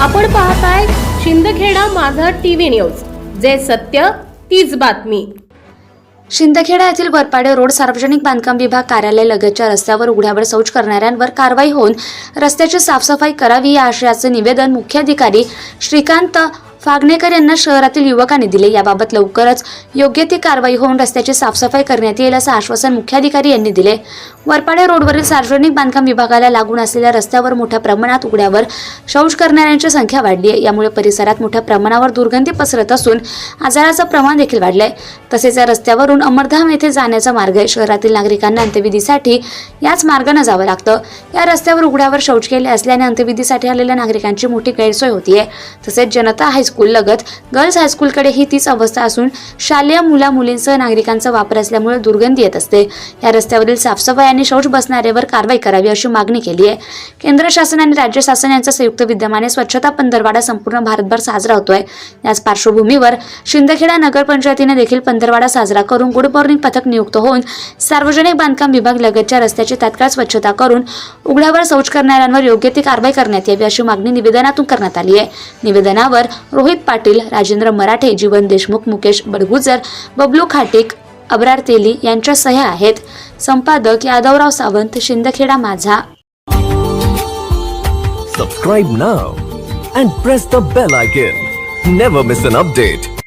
आपण पाहताय शिंदखेडा माझा टीव्ही न्यूज. जे सत्य तीच बातमी. शिंदखेडा येथील बरपाडे रोड सार्वजनिक बांधकाम विभाग कार्यालय लगतच्या रस्त्यावर उघड्यावर शौच करणाऱ्यांवर कारवाई होऊन रस्त्याची साफसफाई करावी या आशयाचे निवेदन मुख्याधिकारी श्रीकांत फागणेकर यांना शहरातील युवकांनी दिले. याबाबत लवकरच योग्य ती कारवाई होऊन रस्त्याची साफसफाई करण्यात येईल असं आश्वासन मुख्याधिकारी यांनी दिले. वरपाडे रोडवरील सार्वजनिक बांधकाम विभागाला लागून असलेल्या रस्त्यावर मोठ्या प्रमाणात उघड्यावर शौच करणाऱ्यांची संख्या वाढली आहे यामुळे परिसरात मोठ्या प्रमाणावर दुर्गंधी पसरत असून आजाराचं प्रमाण देखील वाढलंय. तसेच या रस्त्यावरून अमरधाम येथे जाण्याचा मार्ग आहे. शहरातील नागरिकांना अंत्यविधीसाठी याच मार्गाने जावं लागतं. या रस्त्यावर उघड्यावर शौच केले असल्याने अंत्यविधीसाठी आलेल्या नागरिकांची मोठी गैरसोय होतीये. तसेच जनता हायस्कूल हायस्कूल लगत गर्ल्स हायस्कूलकडे ही तीच अवस्था असून शालेय मुला मुलींसह नागरिकांचा वापर असल्यामुळे दुर्गंधी येत असते. या रस्त्यावरील साफसफाई आणि शौच बसणाऱ्यावर कारवाई करावी अशी मागणी केली आहे. केंद्र शासन आणि राज्य शासन यांच्या संयुक्त विद्यमाने स्वच्छता पंधरवाडा संपूर्ण भारतभर साजरा होतोय. याच पार्श्वभूमीवर शिंदखेडा नगरपंचायतीने देखील पंधरवाडा साजरा करून गुड मॉर्निंग पथक नियुक्त होऊन सार्वजनिक बांधकाम विभाग लगतच्या रस्त्याची तात्काळ स्वच्छता करून उघड्यावर शौच करणाऱ्यांवर योग्य ती कारवाई करण्यात यावी अशी मागणी निवेदनातून करण्यात आली आहे. निवेदनावर रोहित पाटील राजेंद्र मराठे जीवन देशमुख मुकेश बडगुजर बबलू खाटीक अब्रार तेली यांच्या सह्या आहेत. संपादक यादवराव सावंत शिंदखेडा माझा. Subscribe now and press the bell icon never miss an update